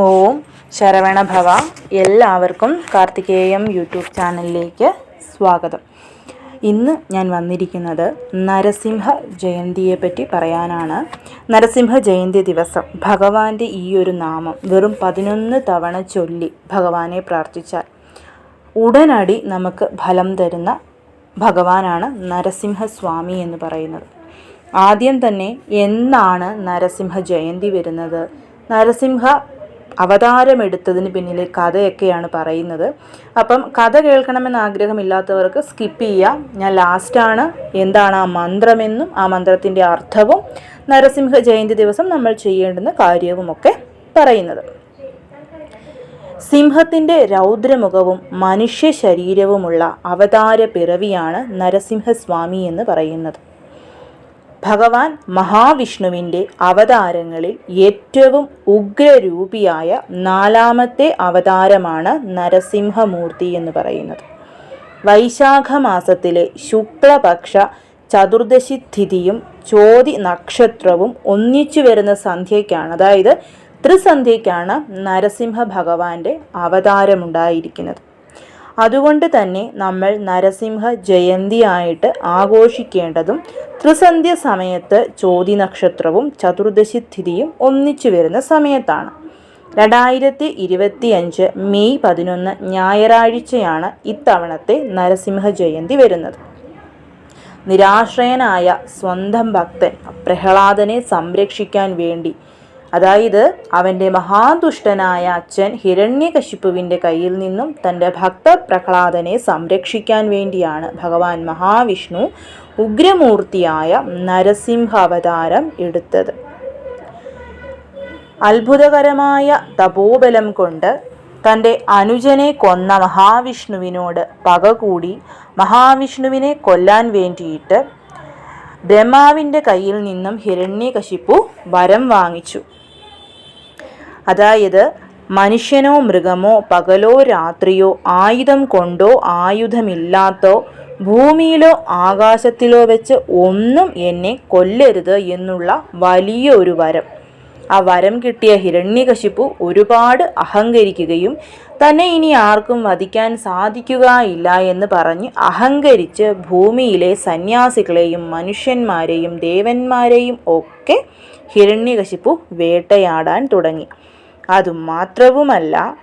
ഓം ശരവണഭവ എല്ലാവർക്കും കാർത്തികേയം യൂട്യൂബ് ചാനലിലേക്ക് സ്വാഗതം. ഇന്ന് ഞാൻ വന്നിരിക്കുന്നത് നരസിംഹ ജയന്തിയെപ്പറ്റി പറയാനാണ്. നരസിംഹ ജയന്തി ദിവസം ഭഗവാന്റെ ഈ ഒരു നാമം വെറും പതിനൊന്ന് തവണ ചൊല്ലി ഭഗവാനെ പ്രാർത്ഥിച്ചാൽ ഉടനടി നമുക്ക് ഫലം തരുന്ന ഭഗവാനാണ് നരസിംഹസ്വാമി എന്ന് പറയുന്നത്. ആദ്യം തന്നെ എന്നാണ് നരസിംഹ ജയന്തി വരുന്നത്? നരസിംഹ അവതാരമെടുത്തതിന് പിന്നിലെ കഥയൊക്കെയാണ് പറയുന്നത്. അപ്പം കഥ കേൾക്കണമെന്ന് ആഗ്രഹമില്ലാത്തവർക്ക് സ്കിപ്പ് ചെയ്യാം. ഞാൻ ലാസ്റ്റാണ്. എന്താണ് ആ മന്ത്രമെന്നും ആ മന്ത്രത്തിന്റെ അർത്ഥവും നരസിംഹ ജയന്തി ദിവസം നമ്മൾ ചെയ്യേണ്ടുന്ന കാര്യവുമൊക്കെ പറയുന്നത്. സിംഹത്തിന്റെ രൗദ്രമുഖവും മനുഷ്യ ശരീരവുമുള്ള അവതാര പിറവിയാണ് നരസിംഹസ്വാമി എന്ന് പറയുന്നത്. ഭഗവാൻ മഹാവിഷ്ണുവിന്റെ അവതാരങ്ങളിൽ ഏറ്റവും ഉഗ്രരൂപിയായ നാലാമത്തെ അവതാരമാണ് നരസിംഹമൂർത്തി എന്ന് പറയുന്നത്. വൈശാഖ മാസത്തിലെ ശുക്ലപക്ഷ ചതുർദശി തിഥിയും ചോതി നക്ഷത്രവും ഒന്നിച്ചു വരുന്ന സന്ധ്യയ്ക്കാണ് അതായത് ത്രിസന്ധ്യയ്ക്കാണ് നരസിംഹ ഭഗവാന്റെ അവതാരമുണ്ടായിരിക്കുന്നത്. അതുകൊണ്ട് തന്നെ നമ്മൾ നരസിംഹ ജയന്തിയായിട്ട് ആഘോഷിക്കേണ്ടതും ത്രിസന്ധ്യ സമയത്ത് ചോതി നക്ഷത്രവും ചതുർദശി തിഥിയും ഒന്നിച്ചു വരുന്ന സമയത്താണ്. രണ്ടായിരത്തി ഇരുപത്തി അഞ്ച് മെയ് പതിനൊന്ന് ഞായറാഴ്ചയാണ് ഇത്തവണത്തെ നരസിംഹ ജയന്തി വരുന്നത്. നിരാശ്രയനായ സ്വന്തം ഭക്തൻ പ്രഹ്ലാദനെ സംരക്ഷിക്കാൻ വേണ്ടി അതായത് അവന്റെ മഹാദുഷ്ടനായ അച്ഛൻ ഹിരണ്യകശിപ്പുവിന്റെ കയ്യിൽ നിന്നും തന്റെ ഭക്ത പ്രഹ്ലാദനെ സംരക്ഷിക്കാൻ വേണ്ടിയാണ് ഭഗവാൻ മഹാവിഷ്ണു ഉഗ്രമൂർത്തിയായ നരസിംഹ അവതാരം എടുത്തത്. അത്ഭുതകരമായ തപോബലം കൊണ്ട് തന്റെ അനുജനെ കൊന്ന മഹാവിഷ്ണുവിനോട് പക കൂടി മഹാവിഷ്ണുവിനെ കൊല്ലാൻ വേണ്ടിയിട്ട് ബ്രഹ്മാവിന്റെ കയ്യിൽ നിന്നും ഹിരണ്യകശിപ്പു വരം വാങ്ങിച്ചു. അതായത് മനുഷ്യനോ മൃഗമോ പകലോ രാത്രിയോ ആയുധം കൊണ്ടോ ആയുധമില്ലാത്തോ ഭൂമിയിലോ ആകാശത്തിലോ വെച്ച് ഒന്നും എന്നെ കൊല്ലരുത് എന്നുള്ള വലിയൊരു വരം. ആ വരം കിട്ടിയ ഹിരണ്യകശിപ്പു ഒരുപാട് അഹങ്കരിക്കുകയും തന്നെ ഇനി ആർക്കും വധിക്കാൻ സാധിക്കുകയില്ല എന്ന് പറഞ്ഞ് അഹങ്കരിച്ച് ഭൂമിയിലെ സന്യാസികളെയും മനുഷ്യന്മാരെയും ദേവന്മാരെയും ഒക്കെ ഹിരണ്യകശിപ്പു വേട്ടയാടാൻ തുടങ്ങി. അതുമാത്രവുമല്ല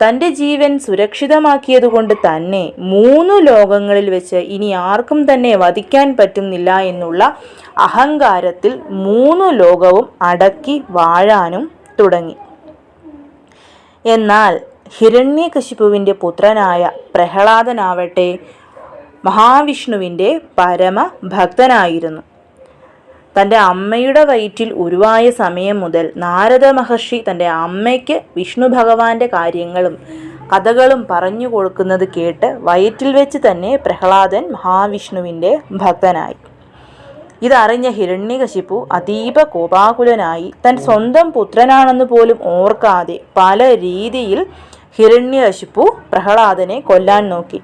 തന്റെ ജീവൻ സുരക്ഷിതമാക്കിയതുകൊണ്ട് തന്നെ മൂന്ന് ലോകങ്ങളിൽ വെച്ച് ഇനി ആർക്കും തന്നെ വധിക്കാൻ പറ്റുന്നില്ല എന്നുള്ള അഹങ്കാരത്തിൽ മൂന്ന് ലോകവും അടക്കി വാഴാനും തുടങ്ങി. എന്നാൽ ഹിരണ്യകശിപുവിന്റെ പുത്രനായ പ്രഹ്ലാദനാവട്ടെ മഹാവിഷ്ണുവിന്റെ പരമ ഭക്തനായിരുന്നു തന്റെ അമ്മയുടെ വയറ്റിൽ ഉരുവായ സമയം മുതൽ നാരദ മഹർഷി തന്റെ അമ്മയ്ക്ക് വിഷ്ണു ഭഗവാന്റെ കാര്യങ്ങളും കഥകളും പറഞ്ഞു കൊടുക്കുന്നത് കേട്ട് വയറ്റിൽ വെച്ച് തന്നെ പ്രഹ്ലാദൻ മഹാവിഷ്ണുവിന്റെ ഭക്തനായി. ഇതറിഞ്ഞ ഹിരണ്യകശിപ്പു അതീവ കോപാകുലനായി. തൻ സ്വന്തം പുത്രനാണെന്ന് പോലും ഓർക്കാതെ പല രീതിയിൽ ഹിരണ്യകശിപ്പു പ്രഹ്ലാദനെ കൊല്ലാൻ നോക്കി.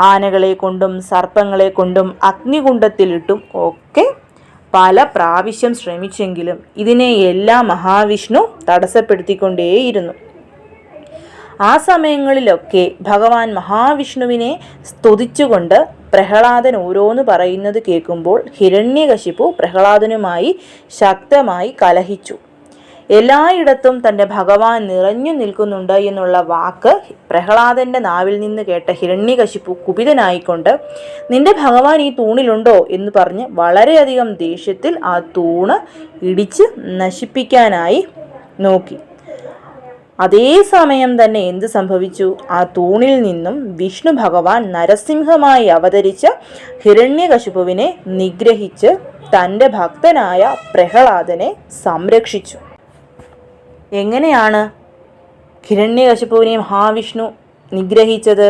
ആനകളെ കൊണ്ടും സർപ്പങ്ങളെ കൊണ്ടും അഗ്നികുണ്ഡത്തിലിട്ടും ഒക്കെ പല പ്രാവശ്യം ശ്രമിച്ചെങ്കിലും ഇതിനെയെല്ലാം മഹാവിഷ്ണു തടസ്സപ്പെടുത്തിക്കൊണ്ടേയിരുന്നു. ആ സമയങ്ങളിലൊക്കെ ഭഗവാൻ മഹാവിഷ്ണുവിനെ സ്തുതിച്ചുകൊണ്ട് പ്രഹ്ലാദൻ ഓരോന്ന് പറയുന്നത് കേൾക്കുമ്പോൾ ഹിരണ്യകശിപ്പു പ്രഹ്ലാദനുമായി ശക്തമായി കലഹിച്ചു. എല്ലായിടത്തും തന്റെ ഭഗവാൻ നിറഞ്ഞു നിൽക്കുന്നുണ്ട് എന്നുള്ള വാക്ക് പ്രഹ്ലാദന്റെ നാവിൽ നിന്ന് കേട്ട ഹിരണ്യകശിപ്പു കുപിതനായിക്കൊണ്ട് നിന്റെ ഭഗവാൻ ഈ തൂണിലുണ്ടോ? എന്ന് പറഞ്ഞ് വളരെയധികം ദേഷ്യത്തിൽ ആ തൂണ് ഇടിച്ച് നശിപ്പിക്കാനായി നോക്കി. അതേ സമയം തന്നെ എന്ത് സംഭവിച്ചു? ആ തൂണിൽ നിന്നും വിഷ്ണു ഭഗവാൻ നരസിംഹമായി അവതരിച്ച് ഹിരണ്യകശിപുവിനെ നിഗ്രഹിച്ച് തന്റെ ഭക്തനായ പ്രഹ്ലാദനെ സംരക്ഷിച്ചു. എങ്ങനെയാണ് ഹിരണ്യകശിപുവിനെ മഹാവിഷ്ണു നിഗ്രഹിച്ചത്?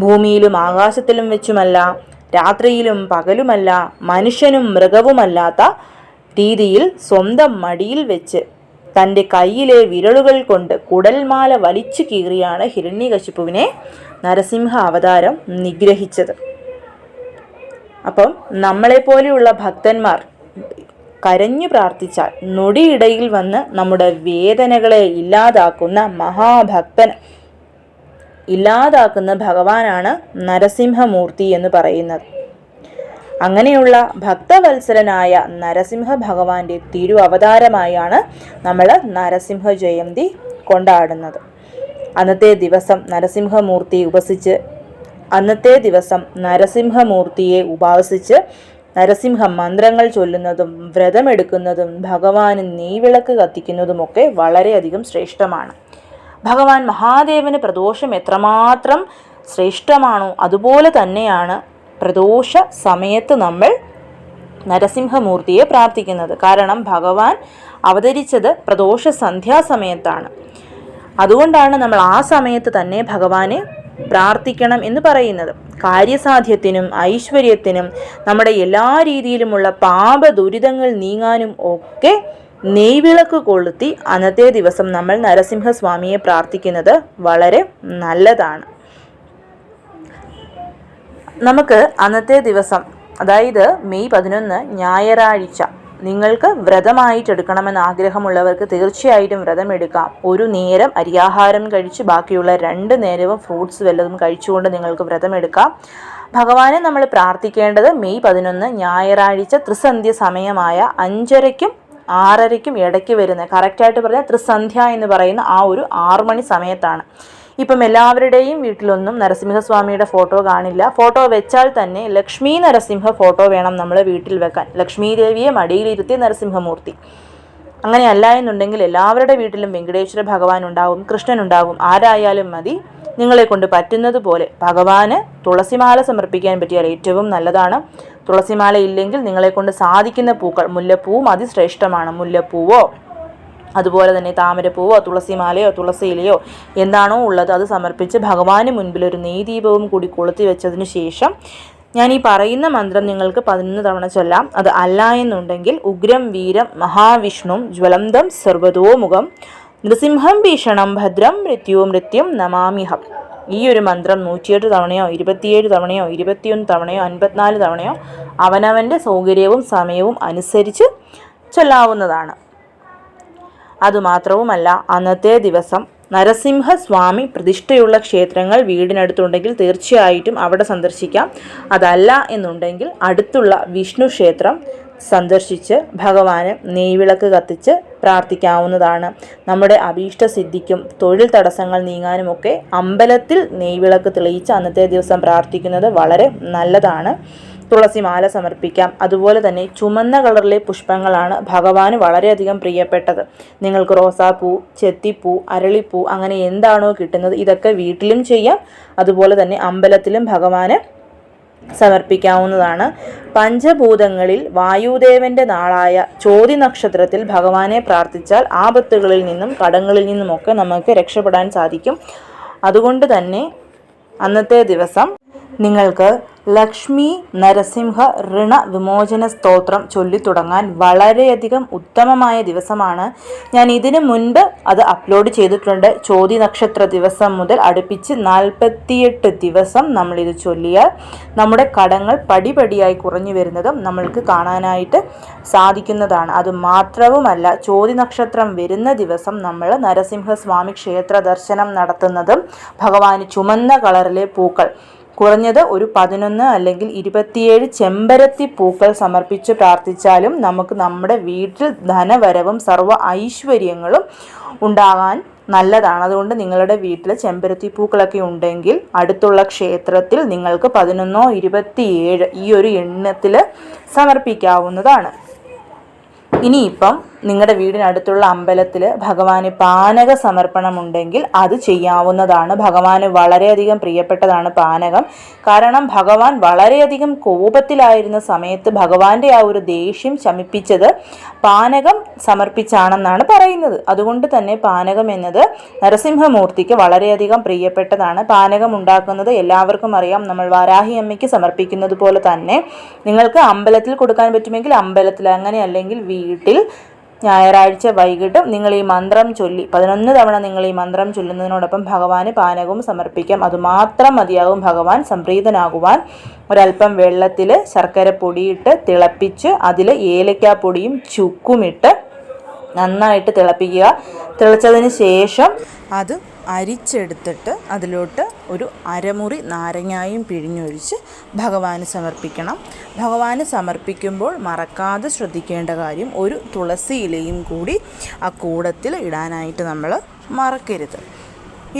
ഭൂമിയിലും ആകാശത്തിലും വെച്ചുമല്ല രാത്രിയിലും പകലുമല്ല മനുഷ്യനും മൃഗവുമല്ലാത്ത രീതിയിൽ സ്വന്തം മടിയിൽ വെച്ച് തന്റെ കയ്യിലെ വിരലുകൾ കൊണ്ട് കുടൽമാല വലിച്ചു കീറിയാണ് ഹിരണ്യകശിപ്പുവിനെ നരസിംഹ അവതാരം നിഗ്രഹിച്ചത്. അപ്പം നമ്മളെപ്പോലെയുള്ള ഭക്തന്മാർ കരഞ്ഞു പ്രാർത്ഥിച്ചാൽ നൊടിയിടയിൽ വന്ന് നമ്മുടെ വേദനകളെ ഇല്ലാതാക്കുന്ന മഹാഭക്തൻ ഇല്ലാതാക്കുന്ന ഭഗവാനാണ് നരസിംഹമൂർത്തി എന്ന് പറയുന്നത്. അങ്ങനെയുള്ള ഭക്തവത്സരനായ നരസിംഹ ഭഗവാന്റെ തിരു അവതാരമായാണ് നമ്മൾ നരസിംഹ ജയന്തി കൊണ്ടാടുന്നത്. അന്നത്തെ ദിവസം നരസിംഹമൂർത്തി ഉപസിച്ച് അന്നത്തെ ദിവസം നരസിംഹമൂർത്തിയെ ഉപാസിച്ച് നരസിംഹ മന്ത്രങ്ങൾ ചൊല്ലുന്നതും വ്രതമെടുക്കുന്നതും ഭഗവാന് നെയ്വിളക്ക് കത്തിക്കുന്നതുമൊക്കെ വളരെയധികം ശ്രേഷ്ഠമാണ്. ഭഗവാൻ മഹാദേവന് പ്രദോഷം എത്രമാത്രം ശ്രേഷ്ഠമാണോ അതുപോലെ തന്നെയാണ് പ്രദോഷ സമയത്ത് നമ്മൾ നരസിംഹമൂർത്തിയെ പ്രാർത്ഥിക്കുന്നത്. കാരണം ഭഗവാൻ അവതരിച്ചത് പ്രദോഷ സന്ധ്യാസമയത്താണ് അതുകൊണ്ടാണ് നമ്മൾ ആ സമയത്ത് തന്നെ ഭഗവാനെ പ്രാർത്ഥിക്കണം എന്ന് പറയുന്നത്. കാര്യസാധ്യത്തിനും ഐശ്വര്യത്തിനും നമ്മുടെ എല്ലാ രീതിയിലുമുള്ള പാപ ദുരിതങ്ങൾ നീങ്ങാനും ഒക്കെ നെയ്വിളക്ക് കൊളുത്തി അന്നത്തെ ദിവസം നമ്മൾ നരസിംഹസ്വാമിയെ പ്രാർത്ഥിക്കുന്നത് വളരെ നല്ലതാണ്. നമുക്ക് അന്നത്തെ ദിവസം അതായത് മെയ് പതിനൊന്ന് ഞായറാഴ്ച നിങ്ങൾക്ക് വ്രതമായിട്ടെടുക്കണമെന്ന് ആഗ്രഹമുള്ളവർക്ക് തീർച്ചയായിട്ടും വ്രതം എടുക്കാം ഒരു നേരം അരിയാഹാരം കഴിച്ച് ബാക്കിയുള്ള രണ്ട് നേരവും ഫ്രൂട്ട്സ് വല്ലതും കഴിച്ചുകൊണ്ട് നിങ്ങൾക്ക് വ്രതം എടുക്കാം ഭഗവാനെ നമ്മൾ പ്രാർത്ഥിക്കേണ്ടത് മെയ് പതിനൊന്ന് ഞായറാഴ്ച ത്രിസന്ധ്യ സമയമായ അഞ്ചരയ്ക്കും ആറരയ്ക്കും ഇടയ്ക്ക് വരുന്ന കറക്റ്റായിട്ട് പറഞ്ഞാൽ ത്രിസന്ധ്യ എന്ന് പറയുന്ന ആ ഒരു ആറുമണി സമയത്താണ്. ഇപ്പം എല്ലാവരുടെയും വീട്ടിലൊന്നും നരസിംഹസ്വാമിയുടെ ഫോട്ടോ കാണില്ല. ഫോട്ടോ വെച്ചാൽ തന്നെ ലക്ഷ്മി നരസിംഹ ഫോട്ടോ വേണം നമ്മൾ വീട്ടിൽ വെക്കാൻ. ലക്ഷ്മി ദേവിയെ മടിയിലിരുത്തി നരസിംഹമൂർത്തി. അങ്ങനെയല്ല എന്നുണ്ടെങ്കിൽ എല്ലാവരുടെ വീട്ടിലും വെങ്കടേശ്വര ഭഗവാൻ ഉണ്ടാവും കൃഷ്ണൻ ഉണ്ടാവും. ആരായാലും മതി. നിങ്ങളെ കൊണ്ട് പറ്റുന്നത് പോലെ ഭഗവാന് തുളസിമാല സമർപ്പിക്കാൻ പറ്റിയാൽ ഏറ്റവും നല്ലതാണ്. തുളസിമാല ഇല്ലെങ്കിൽ നിങ്ങളെ കൊണ്ട് സാധിക്കുന്ന പൂക്കൾ മുല്ലപ്പൂവും അതിശ്രേഷ്ഠമാണ്. മുല്ലപ്പൂവോ? അതുപോലെ തന്നെ താമരപ്പൂവോ തുളസിമാലയോ തുളസിയിലയോ എന്താണോ ഉള്ളത് അത് സമർപ്പിച്ച് ഭഗവാന് മുൻപിൽ ഒരു നെയ്ദീപവും കൂടി കൊളുത്തി വെച്ചതിന് ശേഷം ഞാൻ ഈ പറയുന്ന മന്ത്രം നിങ്ങൾക്ക് പതിനൊന്ന് തവണ ചൊല്ലാം. അത് അല്ല എന്നുണ്ടെങ്കിൽ ഉഗ്രം വീരം മഹാവിഷ്ണു ജ്വലന്തം സർവതോമുഖം നൃസിംഹം ഭീഷണം ഭദ്രം മൃത്യു മൃത്യും നമാമിഹം. ഈ ഒരു മന്ത്രം നൂറ്റിയെട്ട് തവണയോ ഇരുപത്തിയേഴ് തവണയോ ഇരുപത്തിയൊന്ന് തവണയോ അൻപത്തിനാല് തവണയോ അവനവന്റെ സൗകര്യവും സമയവും അനുസരിച്ച് ചൊല്ലാവുന്നതാണ്. അതുമാത്രവുമല്ല അന്നത്തെ ദിവസം നരസിംഹസ്വാമി പ്രതിഷ്ഠയുള്ള ക്ഷേത്രങ്ങൾ വീടിനടുത്തുണ്ടെങ്കിൽ തീർച്ചയായിട്ടും അവിടെ സന്ദർശിക്കാം. അതല്ല എന്നുണ്ടെങ്കിൽ അടുത്തുള്ള വിഷ്ണു ക്ഷേത്രം സന്ദർശിച്ച് ഭഗവാന് നെയ്വിളക്ക് കത്തിച്ച് പ്രാർത്ഥിക്കാവുന്നതാണ്. നമ്മുടെ അഭീഷ്ടസിദ്ധിക്കും തൊഴിൽ തടസ്സങ്ങൾ നീങ്ങാനുമൊക്കെ അമ്പലത്തിൽ നെയ്വിളക്ക് തെളിയിച്ച് അന്നത്തെ ദിവസം പ്രാർത്ഥിക്കുന്നത് വളരെ നല്ലതാണ്. തുളസി മാല സമർപ്പിക്കാം. അതുപോലെ തന്നെ ചുമന്ന കളറിലെ പുഷ്പങ്ങളാണ് ഭഗവാന് വളരെയധികം പ്രിയപ്പെട്ടത്. നിങ്ങൾക്ക് റോസാപ്പൂ ചെത്തിപ്പൂ അരളിപ്പൂ അങ്ങനെ എന്താണോ കിട്ടുന്നത് ഇതൊക്കെ വീട്ടിലും ചെയ്യാം. അതുപോലെ തന്നെ അമ്പലത്തിലും ഭഗവാന് സമർപ്പിക്കാവുന്നതാണ്. പഞ്ചഭൂതങ്ങളിൽ വായുദേവന്റെ നാളായ ചോതി നക്ഷത്രത്തിൽ ഭഗവാനെ പ്രാർത്ഥിച്ചാൽ ആപത്തുകളിൽ നിന്നും കടങ്ങളിൽ നിന്നുമൊക്കെ നമുക്ക് രക്ഷപ്പെടാൻ സാധിക്കും. അതുകൊണ്ട് തന്നെ അന്നത്തെ ദിവസം നിങ്ങൾക്ക് ലക്ഷ്മി നരസിംഹ ഋണ വിമോചന സ്തോത്രം ചൊല്ലിത്തുടങ്ങാൻ വളരെയധികം ഉത്തമമായ ദിവസമാണ്. ഞാൻ ഇതിനു മുൻപ് അത് അപ്ലോഡ് ചെയ്തിട്ടുണ്ട്. ചോതി നക്ഷത്ര ദിവസം മുതൽ അടുപ്പിച്ച് നാൽപ്പത്തിയെട്ട് ദിവസം നമ്മളിത് ചൊല്ലിയാൽ നമ്മുടെ കടങ്ങൾ പടിപടിയായി കുറഞ്ഞു വരുന്നതും നമ്മൾക്ക് കാണാനായിട്ട് സാധിക്കുന്നതാണ്. അത് മാത്രവുമല്ല ചോതി നക്ഷത്രം വരുന്ന ദിവസം നമ്മൾ നരസിംഹസ്വാമി ക്ഷേത്ര ദർശനം നടത്തുന്നതും ഭഗവാന് ചുമന്ന കളറിലെ പൂക്കൾ കുറഞ്ഞത് ഒരു പതിനൊന്ന് അല്ലെങ്കിൽ ഇരുപത്തിയേഴ് ചെമ്പരത്തി പൂക്കൾ സമർപ്പിച്ച് പ്രാർത്ഥിച്ചാലും നമുക്ക് നമ്മുടെ വീട്ടിൽ ധനവരവും സർവ ഐശ്വര്യങ്ങളും ഉണ്ടാകാൻ നല്ലതാണ്. അതുകൊണ്ട് നിങ്ങളുടെ വീട്ടിൽ ചെമ്പരത്തി പൂക്കളൊക്കെ ഉണ്ടെങ്കിൽ അടുത്തുള്ള ക്ഷേത്രത്തിൽ നിങ്ങൾക്ക് പതിനൊന്നോ ഇരുപത്തിയേഴ് ഈ ഒരു എണ്ണത്തിൽ സമർപ്പിക്കാവുന്നതാണ്. ഇനിയിപ്പം നിങ്ങളുടെ വീടിനടുത്തുള്ള അമ്പലത്തിൽ ഭഗവാന് പാനക സമർപ്പണമുണ്ടെങ്കിൽ അത് ചെയ്യാവുന്നതാണ്. ഭഗവാന് വളരെയധികം പ്രിയപ്പെട്ടതാണ് പാനകം. കാരണം ഭഗവാൻ വളരെയധികം കോപത്തിലായിരുന്ന സമയത്ത് ഭഗവാന്റെ ആ ഒരു ദേഷ്യം ശമിപ്പിച്ചത് പാനകം സമർപ്പിച്ചാണെന്നാണ് പറയുന്നത്. അതുകൊണ്ട് തന്നെ പാനകം എന്നത് നരസിംഹമൂർത്തിക്ക് വളരെയധികം പ്രിയപ്പെട്ടതാണ്. പാനകം ഉണ്ടാക്കുന്നത് എല്ലാവർക്കും അറിയാം. നമ്മൾ വാരാഹി അമ്മയ്ക്ക് സമർപ്പിക്കുന്നത് പോലെ തന്നെ നിങ്ങൾക്ക് അമ്പലത്തിൽ കൊടുക്കാൻ പറ്റുമെങ്കിൽ അമ്പലത്തിൽ അങ്ങനെ അല്ലെങ്കിൽ വീട്ടിൽ ഞായറാഴ്ച വൈകിട്ട് നിങ്ങൾ ഈ മന്ത്രം ചൊല്ലി പതിനൊന്ന് തവണ നിങ്ങൾ ഈ മന്ത്രം ചൊല്ലുന്നതിനോടൊപ്പം ഭഗവാന് പാനകവും സമർപ്പിക്കാം. അതുമാത്രം മതിയാകും ഭഗവാൻ സംപ്രീതനാകുവാൻ. ഒരല്പം വെള്ളത്തിൽ ശർക്കര പൊടിയിട്ട് തിളപ്പിച്ച് അതിൽ ഏലക്കാപ്പൊടിയും ചുക്കുമിട്ട് നന്നായിട്ട് തിളപ്പിക്കുക. തിളച്ചതിന് ശേഷം അത് അരിച്ചെടുത്തിട്ട് അതിലോട്ട് ഒരു അരമുറി നാരങ്ങായും പിഴിഞ്ഞൊഴിച്ച് ഭഗവാന് സമർപ്പിക്കണം. ഭഗവാന് സമർപ്പിക്കുമ്പോൾ മറക്കാതെ ശ്രദ്ധിക്കേണ്ട കാര്യം ഒരു തുളസി ഇലയും കൂടി ആ കൂടത്തിൽ ഇടാനായിട്ട് നമ്മൾ മറക്കരുത്.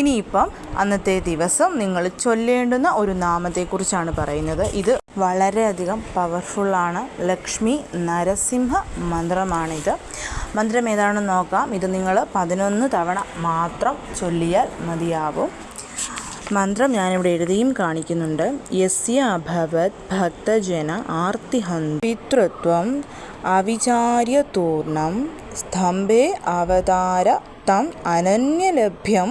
ഇനിയിപ്പം അന്നത്തെ ദിവസം നിങ്ങൾ ചൊല്ലേണ്ടുന്ന ഒരു നാമത്തെക്കുറിച്ചാണ് പറയുന്നത്. ഇത് വളരെയധികം പവർഫുള്ളാണ് ലക്ഷ്മി നരസിംഹ മന്ത്രമാണിത്. മന്ത്രം ഏതാണെന്ന് നോക്കാം. ഇത് നിങ്ങൾ പതിനൊന്ന് തവണ മാത്രം ചൊല്ലിയാൽ മതിയാവും. മന്ത്രം ഞാനിവിടെ എഴുതിയും കാണിക്കുന്നുണ്ട്. യസ്യ അഭവത് ഭക്തജന ആർത്തിഹന്ത്. പിതൃത്വം അവിചാര്യതൂർണം. സ്തംഭേ അവതാര തം അനന്യലഭ്യം.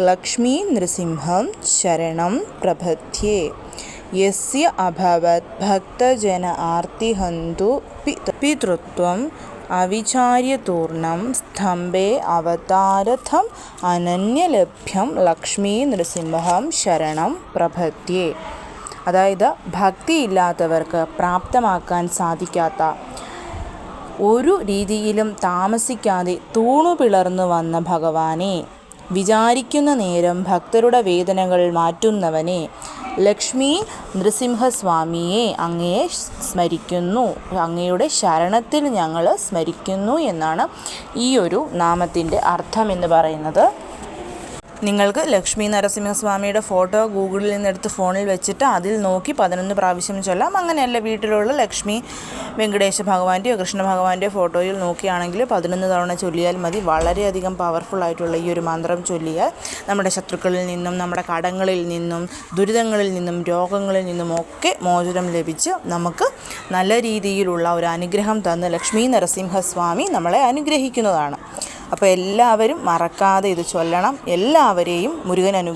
ലക്ഷ്മീ നൃസിംഹം ശരണം പ്രഭത്യേ യസ്യ അഭവത് ഭക്തജന ആർത്തിഹന്തു. പിതൃത്വം അവിചാര്യതൂർണം സ്തംഭേ അവതാരഥം അനന്യലഭ്യം ലക്ഷ്മി നൃസിംഹം ശരണം പ്രഭത്യേ അതായത് ഭക്തിയില്ലാത്തവർക്ക് പ്രാപ്തമാക്കാൻ സാധിക്കാത്ത ഒരു രീതിയിലും താമസിക്കാതെ തൂണു പിളർന്നു വന്ന ഭഗവാനെ വിചാരിക്കുന്ന നേരം ഭക്തരുടെ വേദനകൾ മാറ്റുന്നവനെ ലക്ഷ്മി നൃസിംഹസ്വാമിയെ അങ്ങയെ സ്മരിക്കുന്നു. അങ്ങയുടെ ശരണത്തിൽ ഞങ്ങൾ സ്മരിക്കുന്നു എന്നാണ് ഈ ഒരു നാമത്തിന്റെ അർത്ഥം എന്ന് പറയുന്നത്. നിങ്ങൾക്ക് ലക്ഷ്മി നരസിംഹസ്വാമിയുടെ ഫോട്ടോ ഗൂഗിളിൽ നിന്നെടുത്ത് ഫോണിൽ വെച്ചിട്ട് അതിൽ നോക്കി പതിനൊന്ന് പ്രാവശ്യം ചൊല്ലാം. അങ്ങനെയല്ല വീട്ടിലുള്ള ലക്ഷ്മി വെങ്കടേശ ഭഗവാന്റെയോ കൃഷ്ണ ഭഗവാന്റെയോ ഫോട്ടോയിൽ നോക്കിയാണെങ്കിൽ പതിനൊന്ന് തവണ ചൊല്ലിയാൽ മതി. വളരെയധികം പവർഫുൾ ആയിട്ടുള്ള ഈ ഒരു മന്ത്രം ചൊല്ലിയാൽ നമ്മുടെ ശത്രുക്കളിൽ നിന്നും നമ്മുടെ കടങ്ങളിൽ നിന്നും ദുരിതങ്ങളിൽ നിന്നും രോഗങ്ങളിൽ നിന്നും ഒക്കെ മോചനം ലഭിച്ച് നമുക്ക് നല്ല രീതിയിലുള്ള ഒരു അനുഗ്രഹം തന്ന് ലക്ഷ്മി നരസിംഹസ്വാമി നമ്മളെ അനുഗ്രഹിക്കുന്നതാണ്. അപ്പോൾ എല്ലാവരും മറക്കാതെ ഇത് ചൊല്ലണം. എല്ലാവരെയും മുരുകൻ അനു